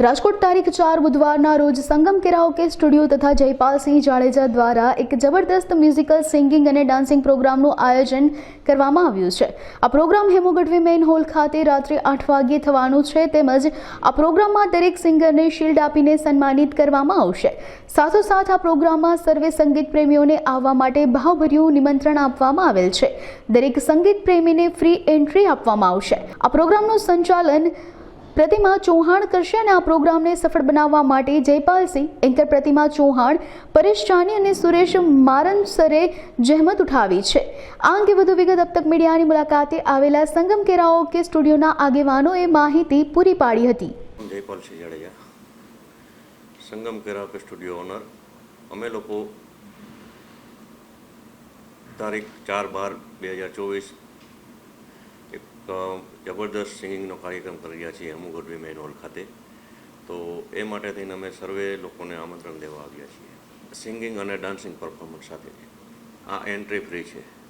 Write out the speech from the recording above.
રાજકોટ તારીખ ચાર બુધવારના રોજ સંગમ કેરાઓકે સ્ટુડિયો તથા જયપાલસિંહ જાડેજા દ્વારા એક જબરદસ્ત મ્યુઝિકલ સિંગિંગ અને ડાન્સિંગ પ્રોગ્રામનું આયોજન કરવામાં આવ્યું છે. આ પ્રોગ્રામ હેમુગઢવી મેઇન હોલ ખાતે રાત્રે આઠ વાગ્યે થવાનું છે તેમજ આ પ્રોગ્રામમાં દરેક સિંગરને શિલ્ડ આપીને સન્માનિત કરવામાં આવશે. સાથોસાથ આ પ્રોગ્રામમાં સર્વે સંગીત પ્રેમીઓને આવવા માટે ભાવભર્યું નિમંત્રણ આપવામાં આવેલ છે. દરેક સંગીત પ્રેમીને ફ્રી એન્ટ્રી આપવામાં આવશે. આ પ્રોગ્રામનું સંચાલન પ્રતિમા ચૌહાણ કરશે અને આ પ્રોગ્રામને સફળ બનાવવા માટે જયપાલસિંહ, એન્કર પ્રતિમા ચૌહાણ, પરેશ ચાની અને સુરેશ મારનસરે જહેમત ઉઠાવી છે. આ અંગે વધુ વિગત અબ મીડિયાની મુલાકાતે આવેલા સંગમ કેરાઓ કે સ્ટુડિયોના આગેવાનોએ માહિતી પૂરી પાડી હતી. Jaypalsinh Jadeja, Sangam karaoke studio owner. અમે લોકો તારીખ ચાર બાર બે હજાર ચોવીસ એક જબરદસ્ત સિંગિંગનો કાર્યક્રમ કરી રહ્યા છીએ અમુક ગઢવી મેન હોલ ખાતે. તો એ માટે થઈને અમે સર્વે લોકોને આમંત્રણ દેવા આવ્યા છીએ. સિંગિંગ અને ડાન્સિંગ પરફોર્મન્સ સાથે. આ એન્ટ્રી ફ્રી છે.